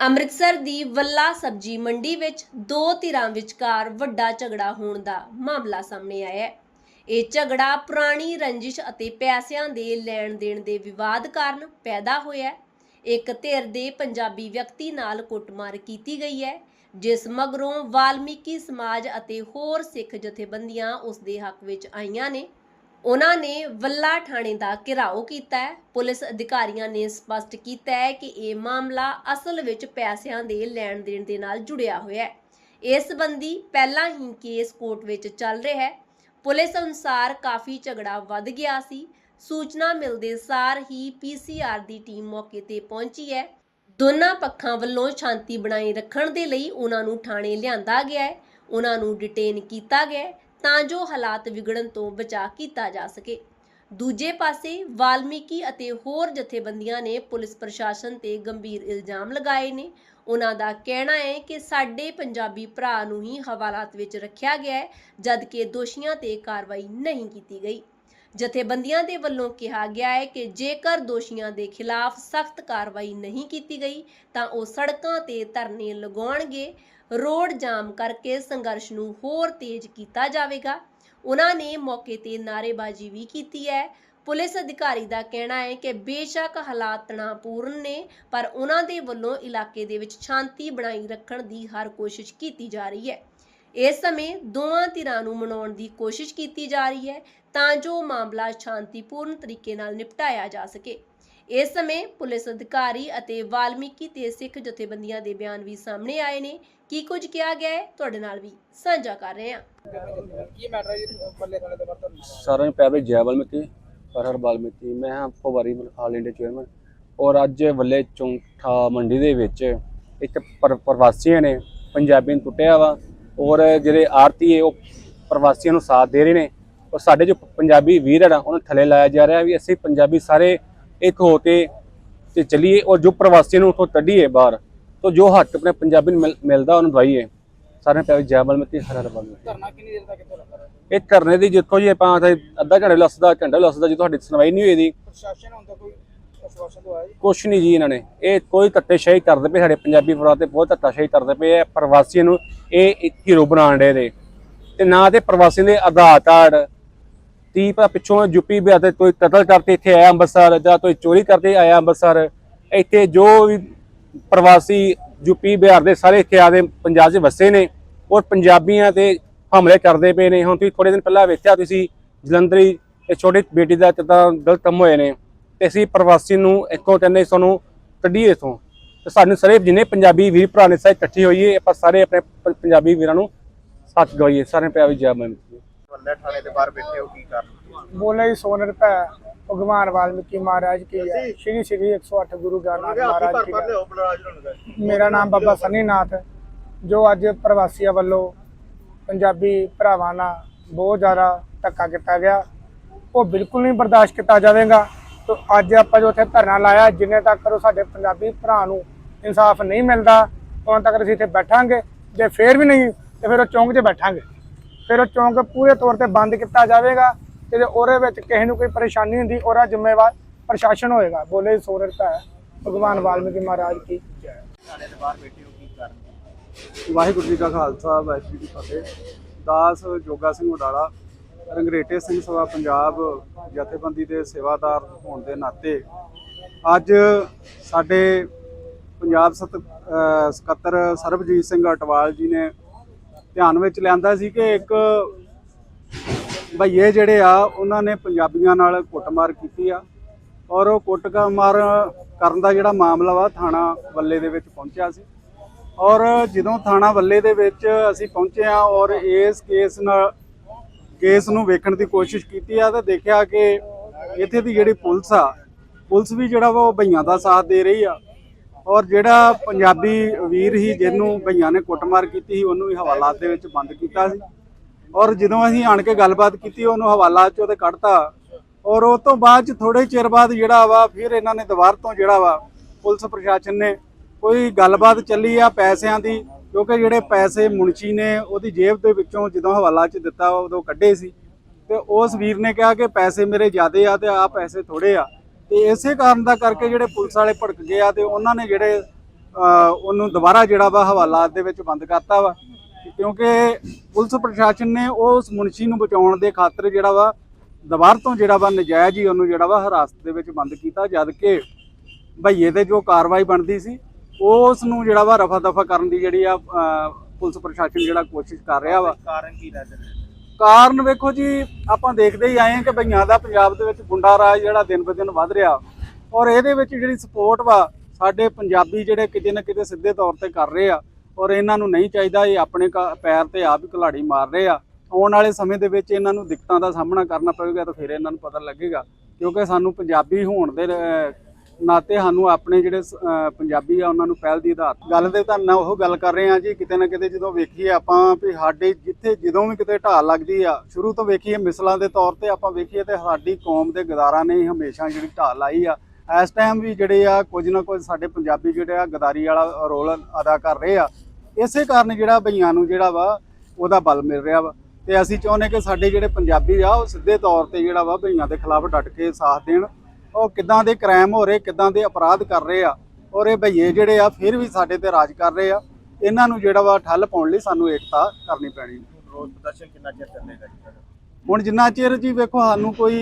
ਅੰਮ੍ਰਿਤਸਰ ਦੀ ਵੱਲਾ ਸਬਜ਼ੀ ਮੰਡੀ ਵਿੱਚ ਦੋ ਧਿਰਾਂ ਵਿਚਕਾਰ ਵੱਡਾ ਝਗੜਾ ਹੋਣ ਦਾ ਮਾਮਲਾ ਸਾਹਮਣੇ ਆਇਆ ਹੈ। ਇਹ ਝਗੜਾ ਪੁਰਾਣੀ ਰੰਜਿਸ਼ ਅਤੇ ਪੈਸਿਆਂ ਦੇ ਲੈਣ ਦੇਣ ਦੇ ਵਿਵਾਦ ਕਾਰਨ ਪੈਦਾ ਹੋਇਆ ਹੈ। ਇੱਕ ਧਿਰ ਦੇ ਪੰਜਾਬੀ ਵਿਅਕਤੀ ਨਾਲ ਕੁੱਟਮਾਰ ਕੀਤੀ ਗਈ ਹੈ, ਜਿਸ ਮਗਰੋਂ ਵਾਲਮੀਕੀ ਸਮਾਜ ਅਤੇ ਹੋਰ ਸਿੱਖ ਜਥੇਬੰਦੀਆਂ ਉਸ ਦੇ ਹੱਕ ਵਿੱਚ ਆਈਆਂ ਨੇ। ਉਹਨਾਂ ਨੇ ਵੱਲਾ ਥਾਣੇ ਦਾ ਘਿਰਾਓ ਕੀਤਾ ਹੈ। ਪੁਲਿਸ ਅਧਿਕਾਰੀਆਂ ਨੇ ਸਪਸ਼ਟ ਕੀਤਾ ਹੈ ਕਿ ਇਹ ਮਾਮਲਾ ਅਸਲ ਵਿੱਚ ਪੈਸਿਆਂ ਦੇ ਲੈਣ ਦੇਣ ਦੇ ਨਾਲ ਜੁੜਿਆ ਹੋਇਆ ਹੈ। ਇਸ ਸੰਬੰਧੀ ਪਹਿਲਾਂ ਹੀ ਕੇਸ ਕੋਰਟ ਵਿੱਚ ਚੱਲ ਰਿਹਾ ਹੈ। ਪੁਲਿਸ ਅਨੁਸਾਰ ਕਾਫੀ ਝਗੜਾ ਵੱਧ ਗਿਆ ਸੀ। ਸੂਚਨਾ ਮਿਲਦੇ ਸਾਰ ਹੀ ਪੀਸੀਆਰ ਦੀ ਟੀਮ ਮੌਕੇ ਤੇ ਪਹੁੰਚੀ ਹੈ। ਦੋਨਾਂ ਪੱਖਾਂ ਵੱਲੋਂ ਸ਼ਾਂਤੀ ਬਣਾਈ ਰੱਖਣ ਦੇ ਲਈ ਉਹਨਾਂ ਨੂੰ ਥਾਣੇ ਲਿਆਂਦਾ ਗਿਆ ਹੈ। ਉਹਨਾਂ ਨੂੰ ਡਿਟੇਨ ਕੀਤਾ ਗਿਆ ਹੈ। ਤਾਂ ਜੋ ਹਾਲਾਤ ਵਿਗੜਨ ਤੋਂ ਬਚਾ ਕੀਤਾ ਜਾ ਸਕੇ। ਦੂਜੇ ਪਾਸੇ, ਵਾਲਮੀਕੀ ਅਤੇ ਹੋਰ ਜਥੇਬੰਦੀਆਂ ਨੇ ਪੁਲਿਸ ਪ੍ਰਸ਼ਾਸਨ ਤੇ ਗੰਭੀਰ ਇਲਜ਼ਾਮ ਲਗਾਏ ਨੇ। ਉਹਨਾਂ ਦਾ ਕਹਿਣਾ ਹੈ ਕਿ ਸਾਡੇ ਪੰਜਾਬੀ ਭਰਾ ਨੂੰ ਹੀ ਹਵਾਲਾਤ ਵਿੱਚ ਰੱਖਿਆ ਗਿਆ ਹੈ, ਜਦਕਿ ਦੋਸ਼ੀਆਂ ਤੇ ਕਾਰਵਾਈ ਨਹੀਂ ਕੀਤੀ ਗਈ। ਜਥੇਬੰਦੀਆਂ ਦੇ ਵੱਲੋਂ ਕਿਹਾ ਗਿਆ ਹੈ ਕਿ ਜੇਕਰ ਦੋਸ਼ੀਆਂ ਦੇ ਖਿਲਾਫ ਸਖਤ ਕਾਰਵਾਈ ਨਹੀਂ ਕੀਤੀ ਗਈ, ਤਾਂ ਉਹ ਸੜਕਾਂ ਤੇ ਧਰਨੇ ਲਗਾਉਣਗੇ। ਰੋਡ ਜਾਮ ਕਰਕੇ ਸੰਘਰਸ਼ ਨੂੰ ਹੋਰ ਤੇਜ਼ ਕੀਤਾ ਜਾਵੇਗਾ। ਉਹਨਾਂ ਨੇ ਮੌਕੇ ਤੇ ਨਾਅਰੇਬਾਜ਼ੀ ਵੀ ਕੀਤੀ ਹੈ। ਪੁਲਿਸ ਅਧਿਕਾਰੀ ਦਾ ਕਹਿਣਾ ਹੈ ਕਿ ਬੇਸ਼ੱਕ ਹਾਲਾਤ ਤਣਾਅਪੂਰਨ ਨੇ, ਪਰ ਉਹਨਾਂ ਦੇ ਵੱਲੋਂ ਇਲਾਕੇ ਦੇ ਵਿੱਚ ਸ਼ਾਂਤੀ ਬਣਾਈ ਰੱਖਣ ਦੀ ਹਰ ਕੋਸ਼ਿਸ਼ ਕੀਤੀ ਜਾ ਰਹੀ ਹੈ। ਇਸ ਸਮੇਂ ਦੋਵਾਂ ਧਿਰਾਂ ਨੂੰ ਮਨਾਉਣ ਦੀ ਕੋਸ਼ਿਸ਼ ਕੀਤੀ ਜਾ ਰਹੀ ਹੈ। ਤਾਂ ਜੋ ਮਾਮਲਾ ਸ਼ਾਂਤੀਪੂਰਨ ਤਰੀਕੇ ਨਾਲ ਨਿਪਟਾਇਆ ਜਾ ਸਕੇ। ਇਸ ਸਮੇਂ ਪੁਲਿਸ ਅਧਿਕਾਰੀ ਅਤੇ ਵਾਲਮੀਕੀ ਤੇ ਸਿੱਖ ਜਥੇਬੰਦੀਆਂ ਦੇ ਬਿਆਨ ਵੀ ਸਾਹਮਣੇ ਆਏ ਨੇ। ਕੀ ਕੁਝ ਕਿਹਾ ਗਿਆ ਹੈ ਤੁਹਾਡੇ ਨਾਲ ਵੀ ਸਾਂਝਾ ਕਰ ਰਹੇ ਹਾਂ। ਕੀ ਮੈਟਰ ਹੈ ਜੀ ਬੱਲੇ ਥਾਣੇ ਦੇ ਬਾਰੇ ਸਾਰਿਆਂ ਨੂੰ ਪਿਆਰ ਭਰੀ ਜੈ ਵਾਲਮੀਕੀ ਹਰ ਹਰ ਵਾਲਮੀਕੀ। ਮੈਂ ਹਾਂ ਫਵਾਰੀ ਆਲ ਇੰਡੀਆ ਚੇਅਰਮੈਨ। ਔਰ ਅੱਜ ਵੱਲੇ ਚੌਂਠਾ ਮੰਡੀ ਦੇ ਵਿੱਚ ਇੱਕ ਪਰ- ਪ੍ਰਵਾਸੀਆਂ ਨੇ ਪੰਜਾਬੀ ਨੂੰ ਟੁੱਟਿਆ ਵਾ। ਔਰ ਜਿਹੜੇ ਆਰਤੀ ਹੈ ਉਹ ਪ੍ਰਵਾਸੀਆਂ ਨੂੰ ਸਾਥ ਦੇ ਰਹੇ ਨੇ। ਔਰ ਸਾਡੇ ਜੋ ਪੰਜਾਬੀ ਵੀਰ ਹਨ ਉਹਨਾਂ ਥੱਲੇ ਲਾਇਆ ਜਾ ਰਿਹਾ ਵੀ ਅਸੀਂ ਪੰਜਾਬੀ ਸਾਰੇ ਇੱਕ ਹੋ ਕੇ ਤੇ ਚੱਲੀਏ ਔਰ ਜੋ ਪ੍ਰਵਾਸੀਆਂ ਨੂੰ ਉੱਥੋਂ ਕੱਢੀਏ ਬਾਹਰ ਤੋਂ ਜੋ ਹੱਕ ਆਪਣੇ ਪੰਜਾਬੀ ਨੂੰ ਮਿਲ- ਮਿਲਦਾ ਉਹਨੂੰ ਦਵਾਈਏ। ਸਾਰਿਆਂ ਨੂੰ ਪਿਆਰ ਭਰੀ ਜੈ ਵਾਲਮੀਕੀ ਹਰ ਹਰ ਵਾਲਮੀਕੀ ਧਰਨਾ ਕਿੰਨੀ ਦੇਰ ਤੱਕ ਇਹ ਧਰਨੇ ਦੀ ਜਿੱਥੋਂ ਜੀ ਆਪਾਂ ਅੱਧਾ ਘੰਟਾ ਲੱਸਦਾ ਘੰਟਾ ਲੱਸਦਾ ਜੀ ਤੁਹਾਡੀ ਸੁਣਵਾਈ ਨਹੀਂ ਹੋਈ ਦੀ ਪ੍ਰਸ਼ਾਸਨ ਹੁੰਦਾ ਕੋਈ ਕੁਛ ਨਹੀਂ ਜੀ ਇਹਨਾਂ ਨੇ। ਇਹ ਕੋਈ ਧੱਕੇਸ਼ਾਹੀ ਕਰਦੇ ਪਏ ਸਾਡੇ ਪੰਜਾਬੀ ਪਰਿਵਾਰ ਤੇ ਬਹੁਤ ਧੱਕਾਸ਼ਾਹੀ ਕਰਦੇ ਪਏ ਆ। ਪ੍ਰਵਾਸੀਆਂ ਨੂੰ ਇਹ ਇੱਕ ਹੀਰੋ ਬਣਾਉਣ ਦੇ ਤੇ ਨਾ ਤੇ ਪ੍ਰਵਾਸੀਆਂ ਦੇ ਆਧਾਰ ਕਾਰਡ ਤੀ ਪਾ ਪਿੱਛੋਂ ਯੂਪੀ ਬਿਹਾਰ ਤੇ ਕੋਈ ਕਤਲ ਕਰਕੇ ਇੱਥੇ ਆਇਆ ਅੰਮ੍ਰਿਤਸਰ ਜਾਂ ਕੋਈ ਚੋਰੀ ਕਰਕੇ ਆਇਆ ਅੰਮ੍ਰਿਤਸਰ। ਇੱਥੇ ਜੋ ਵੀ ਪ੍ਰਵਾਸੀ ਯੂਪੀ, ਬਿਹਾਰ ਦੇ ਸਾਰੇ ਇੱਥੇ ਆਦੇ ਪੰਜਾਬ 'ਚ ਵਸੇ ਨੇ ਔਰ ਪੰਜਾਬੀਆਂ ਤੇ ਹਮਲੇ ਕਰਦੇ ਪਏ ਨੇ। ਹੁਣ ਤੁਸੀਂ ਥੋੜੇ ਦਿਨ ਪਹਿਲਾਂ ਵੇਖਿਆ ਤੁਸੀਂ, ਜਲੰਧਰੀ ਇਹ ਛੋਟੀ ਬੇਟੀ ਦਾ ਕਿੱਦਾਂ ਗਲਤ ਕੰਮ ਹੋਏ ਨੇ ਤੇ ਅਸੀਂ ਪ੍ਰਵਾਸੀ ਨੂੰ ਇੱਕੋ ਕਹਿੰਦੇ ਸਾਨੂੰ ਕੱਢੀਏ ਇਥੋਂ। ਤੇ ਸਾਨੂੰ ਸਾਰੇ ਜਿੰਨੇ ਪੰਜਾਬੀ ਵੀਰ ਭਰਾ ਨੇ ਸਾਰੇ ਇਕੱਠੇ ਹੋਈਏ, ਆਪਾਂ ਸਾਰੇ ਆਪਣੇ ਪੰਜਾਬੀ ਵੀਰਾਂ ਨੂੰ ਸਾਥ ਗਵਾਈਏ ਸਾਰੇ ਪਿਆਰ ਵਿੱਚ ਜੈ ਮੈਂ ਬੱਲੇ ਥਾਣੇ ਦੇ ਬਾਹਰ ਬੈਠੇ ਹੋ ਕੀ ਕਰ ਬੋਲੇ ਸੋਨ ਰੁਪਏ ਭਗਵਾਨ ਵਾਲਮੀਕੀ ਮਹਾਰਾਜ ਕੀ ਹੈ। ਸ਼੍ਰੀ ਸ਼੍ਰੀ 108 ਗੁਰੂ ਗ੍ਰੰਥ ਮਹਾਰਾਜ ਕੀ ਮੇਰਾ ਨਾਮ ਬਾਬਾ ਸਨੀ ਨਾਥ ਜੋ ਅੱਜ ਪ੍ਰਵਾਸੀਆਂ ਵੱਲੋਂ ਪੰਜਾਬੀ ਭਰਾਵਾਂ ਨਾਲ ਬਹੁਤ ਜ਼ਿਆਦਾ ਧੱਕਾ ਕੀਤਾ ਗਿਆ। ਉਹ ਬਿਲਕੁਲ ਨਹੀਂ ਬਰਦਾਸ਼ਤ ਕੀਤਾ ਜਾਵੇਗਾ। ਤੋ ਅੱਜ ਆਪਾਂ ਜੋ ਉੱਥੇ ਧਰਨਾ ਲਾਇਆ ਜਿੰਨੇ ਤੱਕ ਉਹ ਸਾਡੇ ਪੰਜਾਬੀ ਭਰਾ ਨੂੰ ਇਨਸਾਫ ਨਹੀਂ ਮਿਲਦਾ ਉਦੋਂ ਤੱਕ ਅਸੀਂ ਇੱਥੇ ਬੈਠਾਂਗੇ ਜੇ ਫੇਰ ਵੀ ਨਹੀਂ ਤੇ ਫਿਰ ਉਹ ਚੌਂਕ 'ਚ ਬੈਠਾਂਗੇ। ਫਿਰ ਉਹ ਚੌਂਕ ਪੂਰੇ ਤੌਰ ਤੇ ਬੰਦ ਕੀਤਾ ਜਾਵੇਗਾ ਤੇ ਜੇ ਉਹਦੇ ਵਿੱਚ ਕਿਸੇ ਨੂੰ ਕੋਈ ਪਰੇਸ਼ਾਨੀ ਹੁੰਦੀ ਉਹਦਾ ਜ਼ਿੰਮੇਵਾਰ ਪ੍ਰਸ਼ਾਸਨ ਹੋਏਗਾ। ਬੋਲੇ ਸੋਨਰ ਹੈ ਭਗਵਾਨ ਵਾਲਮੀਕੀ ਮਹਾਰਾਜ ਕੀ ਜੈ। ਥਾਣੇ ਦੇ ਬਾਹਰ ਬੈਠੇ ਹੋ ਕੀ ਕਰ ਵਾਹਿਗੁਰੂ ਜੀ ਕਾ ਖਾਲਸਾ ਵਾਹਿਗੁਰੂ ਜੀ ਕੀ ਫਤਿਹ। ਦਾਸ ਜੋਗਾ ਸਿੰਘ ਵਡਾਲਾ ਰੰਗਰੇਟੇ ਸਿੰਘ ਸਭਾ ਪੰਜਾਬ ਜਥੇਬੰਦੀ ਦੇ ਸੇਵਾਦਾਰ ਹੋਣ ਦੇ ਨਾਤੇ ਅੱਜ ਸਾਡੇ ਪੰਜਾਬ ਸਤ ਸਕੱਤਰ ਸਰਬਜੀਤ ਸਿੰਘ ਅਟਵਾਲ ਜੀ ਨੇ ਧਿਆਨ ਵਿੱਚ ਲਿਆਂਦਾ ਸੀ ਕਿ ਇੱਕ ਭਈਏ ਜਿਹੜੇ ਆ, ਉਹਨਾਂ ਨੇ ਪੰਜਾਬੀਆਂ ਨਾਲ ਕੁੱਟਮਾਰ ਕੀਤੀ ਆ ਔਰ ਉਹ ਕੁੱਟਮਾਰ ਕਰਨ ਦਾ ਜਿਹੜਾ ਮਾਮਲਾ ਵਾ, ਥਾਣਾ ਵੱਲੇ ਦੇ ਵਿੱਚ ਪਹੁੰਚਿਆ ਸੀ। ਔਰ ਜਦੋਂ ਥਾਣਾ ਵੱਲੇ ਦੇ ਵਿੱਚ ਅਸੀਂ ਪਹੁੰਚੇ ਆ ਔਰ ਇਸ ਕੇਸ ਨਾਲ, ਕੇਸ ਨੂੰ ਵੇਖਣ ਦੀ ਕੋਸ਼ਿਸ਼ ਕੀਤੀ ਆ ਤਾਂ ਦੇਖਿਆ ਕਿ ਇੱਥੇ ਦੀ ਜਿਹੜੀ ਪੁਲਿਸ ਆ, ਪੁਲਿਸ ਵੀ ਜਿਹੜਾ ਵਾ, ਉਹ ਭਈਆਂ ਦਾ ਸਾਥ ਦੇ ਰਹੀ ਆ। ਔਰ ਜਿਹੜਾ ਪੰਜਾਬੀ ਵੀਰ ਹੀ ਜਿਹਨੂੰ ਭਈਆਂ ਨੇ ਕੁੱਟਮਾਰ ਕੀਤੀ ਸੀ, ਉਹਨੂੰ ਵੀ ਹਵਾਲਾਤ ਦੇ ਵਿੱਚ ਬੰਦ ਕੀਤਾ ਸੀ। ਔਰ ਜਦੋਂ ਅਸੀਂ ਆਣ ਕੇ ਗੱਲਬਾਤ ਕੀਤੀ, ਉਹਨੂੰ ਹਵਾਲਾਤ ਚ ਉਹਦੇ ਕੱਢਤਾ। ਔਰ ਉਹ ਤੋਂ ਬਾਅਦ ਚ ਥੋੜੇ ਚਿਰ ਬਾਅਦ ਜਿਹੜਾ ਵਾ, ਫਿਰ ਇਹਨਾਂ ਨੇ ਦੁਬਾਰ ਤੋਂ ਜਿਹੜਾ ਵਾ, ਪੁਲਿਸ ਪ੍ਰਸ਼ਾਸਨ ਨੇ ਕੋਈ ਗੱਲਬਾਤ ਚੱਲੀ ਆ ਪੈਸਿਆਂ ਦੀ, ਕਿਉਂਕਿ ਜਿਹੜੇ ਪੈਸੇ ਮੁਨਸ਼ੀ ਨੇ ਉਹਦੀ ਜੇਬ ਦੇ ਵਿੱਚੋਂ ਜਦੋਂ ਹਵਾਲਾ ਚ ਦਿੱਤਾ, ਉਦੋਂ ਕੱਢੇ ਸੀ। ਤੇ ਉਸ ਵੀਰ ਨੇ ਕਿਹਾ ਕਿ ਪੈਸੇ ਮੇਰੇ ਜ਼ਿਆਦੇ ਆ ਤੇ ਆ ਪੈਸੇ ਥੋੜੇ ਆ। ਤੇ ਇਸੇ ਕਾਰਨ ਦਾ ਕਰਕੇ ਜਿਹੜੇ ਪੁਲਿਸ ਵਾਲੇ ਭੜਕ ਗਏ ਆ ਤੇ ਉਹਨਾਂ ਨੇ ਜਿਹੜੇ ਉਹਨੂੰ ਦੁਬਾਰਾ ਜਿਹੜਾ ਵਾ ਹਵਾਲਾਤ ਦੇ ਵਿੱਚ ਬੰਦ ਕਰਤਾ ਵਾ। ਕਿਉਂਕਿ ਪੁਲਿਸ ਪ੍ਰਸ਼ਾਸਨ ਨੇ ਉਸ ਮੁਨਸ਼ੀ ਨੂੰ ਬਚਾਉਣ ਦੇ ਖਾਤਰ ਜਿਹੜਾ ਵਾ, ਦੁਬਾਰ ਤੋਂ ਜਿਹੜਾ ਵਾ ਨਜਾਇਜ਼ ਹੀ ਉਹਨੂੰ ਜਿਹੜਾ ਵਾ ਹਿਰਾਸਤ ਦੇ ਵਿੱਚ ਬੰਦ ਕੀਤਾ, ਜਦ ਕਿ ਭਈਏ ਤੇ ਜੋ ਕਾਰਵਾਈ ਬਣਦੀ ਸੀ, ਉਸ ਨੂੰ ਜਿਹੜਾ ਵਾ ਰਫਾ ਦਫਾ ਕਰਨ ਦੀ ਜਿਹੜੀ ਆ ਪੁਲਿਸ ਪ੍ਰਸ਼ਾਸਨ ਜਿਹੜਾ ਕੋਸ਼ਿਸ਼ ਕਰ ਰਿਹਾ ਵਾ। ਕਾਰਨ ਕੀ ਲੱਗਦਾ ਕਾਰਨ ਵੇਖੋ ਜੀ, ਆਪਾਂ ਦੇਖਦੇ ਹੀ ਆਏ ਹਾਂ ਕਿ ਬਈਆਂ ਦਾ ਪੰਜਾਬ ਦੇ ਵਿੱਚ ਗੁੰਡਾ ਰਾਜ ਜਿਹੜਾ ਦਿਨ ਬ ਦਿਨ ਵੱਧ ਰਿਹਾ। ਔਰ ਇਹਦੇ ਵਿੱਚ ਜਿਹੜੀ ਸਪੋਰਟ ਵਾ, ਸਾਡੇ ਪੰਜਾਬੀ ਜਿਹੜੇ ਕਿਤੇ ਨਾ ਕਿਤੇ ਸਿੱਧੇ ਤੌਰ ਤੇ ਕਰ ਰਹੇ ਆ। ਔਰ ਇਹਨਾਂ ਨੂੰ ਨਹੀਂ ਚਾਹੀਦਾ ਇਹ ਆਪਣੇ ਕ- ਪੈਰ ਤੇ ਆਪ ਹੀ ਕੁਲਾੜੀ ਮਾਰ ਰਹੇ ਆ। ਆਉਣ ਵਾਲੇ ਸਮੇਂ ਦੇ ਵਿੱਚ ਇਹਨਾਂ ਨੂੰ ਦਿੱਕਤਾਂ ਦਾ ਸਾਹਮਣਾ ਕਰਨਾ ਪਵੇਗਾ ਤਾਂ ਫਿਰ ਇਹਨਾਂ ਨੂੰ ਪਤਾ ਲੱਗੇਗਾ। ਕਿਉਂਕਿ ਸਾਨੂੰ ਪੰਜਾਬੀ ਹੋਣ ਦੇ ਨਾਤੇ ਸਾਨੂੰ ਆਪਣੇ ਜਿਹੜੇ ਸ- ਪੰਜਾਬੀ ਆ, ਉਹਨਾਂ ਨੂੰ ਪਹਿਲ ਦੀ ਆਧਾਰ ਗੱਲ ਤੇ ਤਾਂ ਨਾ ਉਹ ਗੱਲ ਕਰ ਰਹੇ ਆ ਜੀ, ਕਿਤੇ ਨਾ ਕਿਤੇ ਜਦੋਂ ਵੇਖੀਏ ਆਪਾਂ ਵੀ ਸਾਡੇ ਜਿੱਥੇ ਜਦੋਂ ਵੀ ਕਿਤੇ ਢਾਲ ਲੱਗਦੀ ਆ, ਸ਼ੁਰੂ ਤੋਂ ਵੇਖੀਏ ਮਿਸਲਾਂ ਦੇ ਤੌਰ ਤੇ ਆਪਾਂ ਵੇਖੀਏ ਤੇ ਸਾਡੀ ਕੌਮ ਦੇ ਗਦਾਰਾਂ ਨੇ ਹਮੇਸ਼ਾ ਜਿਹੜੀ ਢਾਲ ਲਾਈ ਆ। ਇਸ ਟਾਈਮ ਵੀ ਜਿਹੜੇ ਆ, ਕੁਝ ਨਾ ਕੁਝ ਸਾਡੇ ਪੰਜਾਬੀ ਜਿਹੜੇ ਆ, ਗਦਾਰੀ ਵਾਲਾ ਰੋਲ ਅਦਾ ਕਰ ਰਹੇ ਆ। ਇਸੇ ਕਾਰਨ ਜਿਹੜਾ ਬਈਆਂ ਨੂੰ ਜਿਹੜਾ ਵਾ, ਉਹਦਾ ਬਲ ਮਿਲ ਰਿਹਾ ਵਾ। ਤੇ ਅਸੀਂ ਚਾਹੁੰਦੇ ਕਿ ਸਾਡੇ ਜਿਹੜੇ ਪੰਜਾਬੀ ਆ, ਉਹ ਸਿੱਧੇ ਤੌਰ ਤੇ ਜਿਹੜਾ ਵਾ, ਬਈਆਂ ਦੇ ਖਿਲਾਫ ਡਟ ਕੇ ਸਾਥ ਦੇਣ। ਉਹ ਕਿੱਦਾਂ ਦੇ ਕ੍ਰਾਈਮ ਹੋ ਰਹੇ ਕਿੱਦਾਂ ਦੇ ਅਪਰਾਧ ਕਰ ਰਹੇ ਆ ਔਰ ਇਹ ਭਈਏ ਜਿਹੜੇ ਆ ਫਿਰ ਵੀ ਸਾਡੇ ਤੇ ਰਾਜ ਕਰ ਰਹੇ ਆ ਇਹਨਾਂ ਨੂੰ ਜਿਹੜਾ ਵਾ ਠੱਲ ਪਾਉਣ ਲਈ ਸਾਨੂੰ ਏਕਤਾ ਕਰਨੀ ਪੈਣੀ। ਰੋਜ਼ ਪ੍ਰਦਰਸ਼ਨ ਕਿੰਨਾ ਚਿਰ ਚੱਲੇਗਾ? ਹੁਣ ਜਿੰਨਾ ਚਿਰ ਜੀ ਵੇਖੋ ਸਾਨੂੰ ਕੋਈ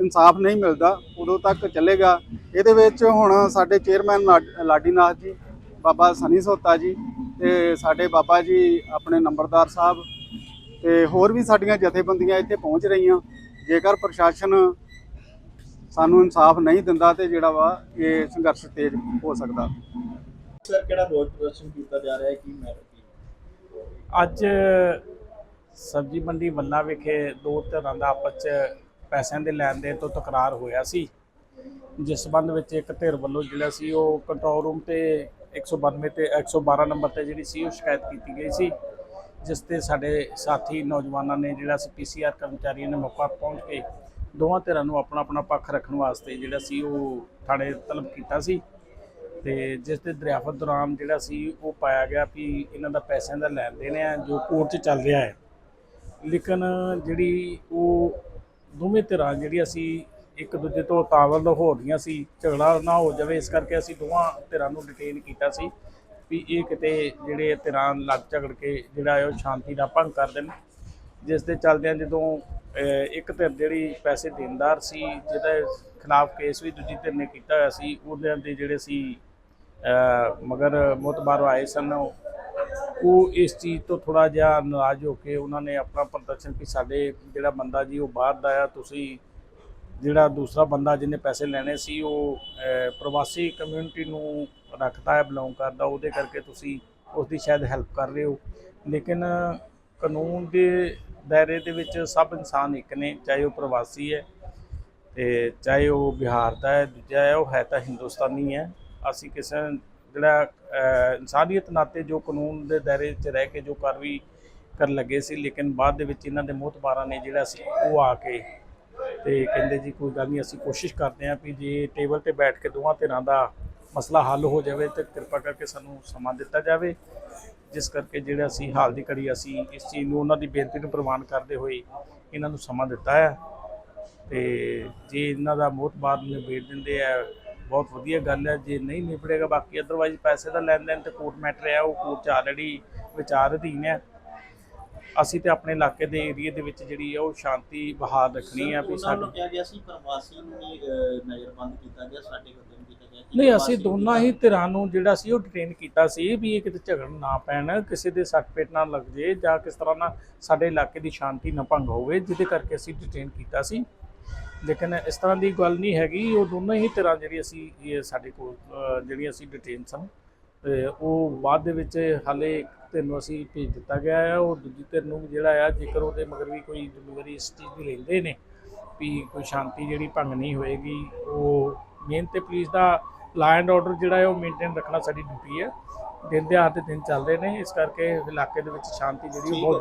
ਇਨਸਾਫ ਨਹੀਂ ਮਿਲਦਾ ਉਦੋਂ ਤੱਕ ਚੱਲੇਗਾ। ਇਹਦੇ ਵਿੱਚ ਹੁਣ ਸਾਡੇ ਚੇਅਰਮੈਨ ਲਾ- ਲਾਡੀਨਾਥ ਜੀ ਬਾਬਾ ਸਨੀ ਸੋਤਾ ਜੀ ਤੇ ਸਾਡੇ ਬਾਬਾ ਜੀ ਆਪਣੇ ਨੰਬਰਦਾਰ ਸਾਹਿਬ ਤੇ ਹੋਰ ਵੀ ਸਾਡੀਆਂ ਜਥੇਬੰਦੀਆਂ ਇੱਥੇ ਪਹੁੰਚ ਰਹੀਆਂ। ਜੇਕਰ ਪ੍ਰਸ਼ਾਸਨ ਸਾਨੂੰ ਇਨਸਾਫ ਨਹੀਂ ਦਿੰਦਾ ਤੇ ਜਿਹੜਾ ਵਾ ਇਹ ਸੰਘਰਸ਼ ਤੇਜ਼ ਹੋ ਸਕਦਾ। ਸਰ ਕਿਹੜਾ ਰੋਜ਼ ਪ੍ਰਦਰਸ਼ਨ ਕੀਤਾ ਜਾ ਰਿਹਾ ਹੈ? ਕੀ ਮੈਟਰ ਕੀ ਅੱਜ ਸਬਜ਼ੀ ਮੰਡੀ ਵੱਲਾ ਵਿਖੇ ਦੋ ਧਿਰਾਂ ਦਾ ਆਪਸ 'ਚ ਪੈਸਿਆਂ ਦੇ ਲੈਣ ਦੇਣ ਤੋਂ ਤਕਰਾਰ ਹੋਇਆ ਸੀ। ਜਿਸ ਸੰਬੰਧ ਵਿੱਚ ਇੱਕ ਧਿਰ ਵੱਲੋਂ ਜਿਹੜਾ ਸੀ ਉਹ ਕੰਟਰੋਲ ਰੂਮ ਤੇ 192 ਤੇ 112 ਨੰਬਰ ਤੇ ਜਿਹੜੀ ਸੀ ਉਹ ਸ਼ਿਕਾਇਤ ਕੀਤੀ ਗਈ ਸੀ। ਜਿਸ ਤੇ ਸਾਡੇ ਸਾਥੀ ਨੌਜਵਾਨਾਂ ਨੇ ਜਿਹੜਾ ਸੀ ਪੀਸੀਆਰ ਕਰਮਚਾਰੀਆਂ ਨੇ ਮੌਕਾ ਪਹੁੰਚ ਕੇ ਦੋਵਾਂ ਧਿਰਾਂ ਨੂੰ ਆਪਣਾ ਆਪਣਾ ਪੱਖ ਰੱਖਣ ਵਾਸਤੇ ਜਿਹੜਾ ਸੀ ਉਹ ਥਾਣੇ ਤਲਬ ਕੀਤਾ ਸੀ ਤੇ ਜਿਸ 'ਤੇ ਦਰਿਆਫਤ ਦੌਰਾਨ ਜਿਹੜਾ ਸੀ ਉਹ ਪਾਇਆ ਗਿਆ ਵੀ ਇਹਨਾਂ ਦਾ ਪੈਸਿਆਂ ਦਾ ਲੈਣ ਦੇਣ ਹੈ ਜੋ ਕੋਰਟ 'ਚ ਚੱਲ ਰਿਹਾ ਹੈ। ਲੇਕਿਨ ਜਿਹੜੀ ਉਹ ਦੋਵੇਂ ਧਿਰਾਂ ਜਿਹੜੀ ਅਸੀਂ ਇੱਕ ਦੂਜੇ ਤੋਂ ਤਾਵਲ ਹੋ ਰਹੀਆਂ ਸੀ, ਝਗੜਾ ਨਾ ਹੋ ਜਾਵੇ, ਇਸ ਕਰਕੇ ਅਸੀਂ ਦੋਵਾਂ ਧਿਰਾਂ ਨੂੰ ਡਿਟੇਨ ਕੀਤਾ ਸੀ ਵੀ ਇਹ ਕਿਤੇ ਜਿਹੜੇ ਧਿਰਾਂ ਲੱਗ ਝਗੜ ਕੇ ਜਿਹੜਾ ਹੈ ਉਹ ਸ਼ਾਂਤੀ ਦਾ ਭੰਗ ਕਰ ਦੇਣ। ਜਿਸ ਦੇ ਚੱਲਦਿਆਂ ਜਦੋਂ ਇੱਕ ਧਿਰ ਜਿਹੜੀ ਪੈਸੇ ਦੇਣਦਾਰ ਸੀ ਜਿਹਦੇ ਖਿਲਾਫ ਕੇਸ ਵੀ ਦੂਜੀ ਧਿਰ ਨੇ ਕੀਤਾ ਹੋਇਆ ਸੀ ਉਹਦੇ ਦੇ ਜਿਹੜੇ ਸੀ ਅਹ, ਮਗਰ ਮੁਤਬਾਰ ਆਏ ਸਨ ਉਹ ਇਸ ਚੀਜ਼ ਤੋਂ ਥੋੜਾ ਜਿਹਾ ਨਾਰਾਜ਼ ਹੋ ਕੇ ਉਹਨਾਂ ਨੇ ਆਪਣਾ ਪ੍ਰਦਰਸ਼ਨ ਕਿ ਸਾਡੇ ਜਿਹੜਾ ਬੰਦਾ ਜੀ ਉਹ ਬਾਹਰ ਦਾ ਆ ਤੁਸੀਂ ਜਿਹੜਾ ਦੂਸਰਾ ਬੰਦਾ ਜਿਹਨੇ ਪੈਸੇ ਲੈਣੇ ਸੀ ਉਹ ਪ੍ਰਵਾਸੀ ਕਮਿਊਨਿਟੀ ਨੂੰ ਰੱਖਦਾ ਹੈ ਬਿਲੋਂਗ ਕਰਦਾ ਉਹਦੇ ਕਰਕੇ ਤੁਸੀਂ ਉਸ ਦੀ ਸ਼ਾਇਦ ਹੈਲਪ ਕਰ ਰਹੇ ਹੋ। ਲੇਕਿਨ ਕਾਨੂੰਨ ਦੇ ਦਾਇਰੇ ਦੇ ਵਿੱਚ ਸਭ ਇਨਸਾਨ ਇੱਕ ਨੇ, ਚਾਹੇ ਉਹ ਪ੍ਰਵਾਸੀ ਹੈ ਤੇ ਚਾਹੇ ਉਹ ਬਿਹਾਰ ਦਾ ਹੈ, ਦੂਜਾ ਹੈ, ਉਹ ਹੈ ਤਾਂ ਹਿੰਦੁਸਤਾਨੀ ਹੈ। ਅਸੀਂ ਕਿਸੇ ਜਿਹੜਾ ਇਨਸਾਨੀਅਤ ਨਾਤੇ ਜੋ ਕਾਨੂੰਨ ਦੇ ਦਾਇਰੇ 'ਚ ਰਹਿ ਕੇ ਜੋ ਕਾਰਵਾਈ ਕਰਨ ਲੱਗੇ ਸੀ, ਲੇਕਿਨ ਬਾਅਦ ਦੇ ਵਿੱਚ ਇਹਨਾਂ ਦੇ ਮੋਹਤਬਾਰਾਂ ਨੇ ਜਿਹੜਾ ਸੀ, ਉਹ ਆ ਕੇ ਤੇ ਕਹਿੰਦੇ ਜੀ ਕੋਈ ਗੱਲ ਨਹੀਂ, ਅਸੀਂ ਕੋਸ਼ਿਸ਼ ਕਰਦੇ ਹਾਂ ਵੀ ਜੇ ਟੇਬਲ ਤੇ ਬੈਠ ਕੇ ਦੋਵਾਂ ਧਿਰਾਂ ਦਾ ਮਸਲਾ ਹੱਲ ਹੋ ਜਾਵੇ ਤੇ ਕਿਰਪਾ ਕਰਕੇ ਸਾਨੂੰ ਸਮਾਂ ਦਿੱਤਾ ਜਾਵੇ, ਜਿਸ ਕਰਕੇ ਜਿਹੜਾ ਅਸੀਂ ਹਾਲ ਦੀ ਘੜੀ ਅਸੀਂ ਇਸ ਚੀਜ਼ ਨੂੰ ਉਹਨਾਂ ਦੀ ਬੇਨਤੀ ਨੂੰ ਪ੍ਰਵਾਨ ਕਰਦੇ ਹੋਏ ਇਹਨਾਂ ਨੂੰ ਸਮਾਂ ਦਿੱਤਾ ਹੈ। ਤੇ ਜੇ ਇਹਨਾਂ ਦਾ ਮੋਤਬਾਰ ਨਿਬੇੜ ਦਿੰਦੇ ਆ, ਬਹੁਤ ਵਧੀਆ ਗੱਲ ਹੈ। ਜੇ ਨਹੀਂ ਨਿਬੜੇਗਾ, ਬਾਕੀ ਅਦਰਵਾਈਜ਼ ਪੈਸੇ ਦਾ ਲੈਣ ਦੇਣ ਤੇ ਕੋਰਟ ਮੈਟਰ ਹੈ, ਉਹ ਕੋਰਟ 'ਚ ਆਲਰੇਡੀ ਵਿਚਾਰ ਅਧੀਨ ਹੈ। ਅਸੀਂ ਤੇ ਆਪਣੇ ਇਲਾਕੇ ਦੇ ਏਰੀਆ ਦੇ ਵਿੱਚ ਜਿਹੜੀ ਹੈ ਉਹ ਸ਼ਾਂਤੀ ਬਹਾਲ ਰੱਖਣੀ ਹੈ ਵੀ ਉਹਨਾਂ ਸਾਡੀ ਨੂੰ ਕਿਹਾ ਗਿਆ ਸੀ ਪ੍ਰਵਾਸੀ ਨੂੰ ਨਜ਼ਰਬੰਦ ਕੀਤਾ ਗਿਆ ਸਾਡੇ ਵੱਲੋਂ ਵੀ ਕੀਤਾ ਗਿਆ। ਨਹੀਂ ਅਸੀਂ ਦੋਨਾਂ ਹੀ ਧਿਰਾਂ ਨੂੰ ਜਿਹੜਾ ਸੀ ਉਹ ਡਿਟੇਨ ਕੀਤਾ ਸੀ ਵੀ ਇਹ ਕਿਤੇ ਝਗੜ ਨਾ ਪੈਣ ਕਿਸੇ ਦੇ ਸੱਟ ਪੇਟ ਨਾ ਲੱਗ ਜੇ ਜਾਂ ਕਿਸ ਤਰ੍ਹਾਂ ਨਾਲ ਸਾਡੇ ਇਲਾਕੇ ਦੀ ਸ਼ਾਂਤੀ ਨਾ ਭੰਗ ਹੋਵੇ ਜਿਹਦੇ ਕਰਕੇ ਅਸੀਂ ਡਿਟੇਨ ਕੀਤਾ ਸੀ। ਲੇਕਿਨ ਇਸ ਤਰ੍ਹਾਂ ਦੀ ਗੱਲ ਨਹੀਂ ਹੈਗੀ ਉਹ ਦੋਨੋਂ ਹੀ ਧਿਰਾਂ ਜਿਹੜੀ ਅਸੀਂ ਸਾਡੇ ਕੋਲ ਅਹ, ਜਿਹੜੀਆਂ ਅਸੀਂ ਡਿਟੇਨ ਸਨ। ਤੇ ਉਹ ਬਾਅਦ ਦੇ ਵਿੱਚ ਹਾਲੇ ਧਿਰ ਨੂੰ ਅਸੀਂ ਭੇਜ ਦਿੱਤਾ ਗਿਆ ਹੈ ਉਹ ਦੂਜੀ ਧਿਰ ਨੂੰ ਜਿਹੜਾ ਆ ਜੇਕਰ ਉਹਦੇ ਮਗਰ ਵੀ ਕੋਈ ਜ਼ਿੰਮੇਵਾਰੀ ਇਸ ਚੀਜ਼ ਦੀ ਲੈਂਦੇ ਨੇ ਵੀ ਕੋਈ ਸ਼ਾਂਤੀ ਜਿਹੜੀ ਭੰਗ ਨਹੀਂ ਹੋਏਗੀ ਉਹ ਮੇਨ ਤੇ police the law and order ਜਿਹੜਾ ਹੈ ਉਹ ਮੇਨਟੇਨ ਰੱਖਣਾ ਸਾਡੀ ਡਿਊਟੀ ਹੈ ਦਿਨ ਦੇ ਦਿਨ ਚੱਲ ਰਹੇ ਨੇ ਇਸ ਕਰਕੇ ਇਲਾਕੇ ਦੇ ਵਿੱਚ ਸ਼ਾਂਤੀ ਜਿਹੜੀ ਉਹ ਬਹੁਤ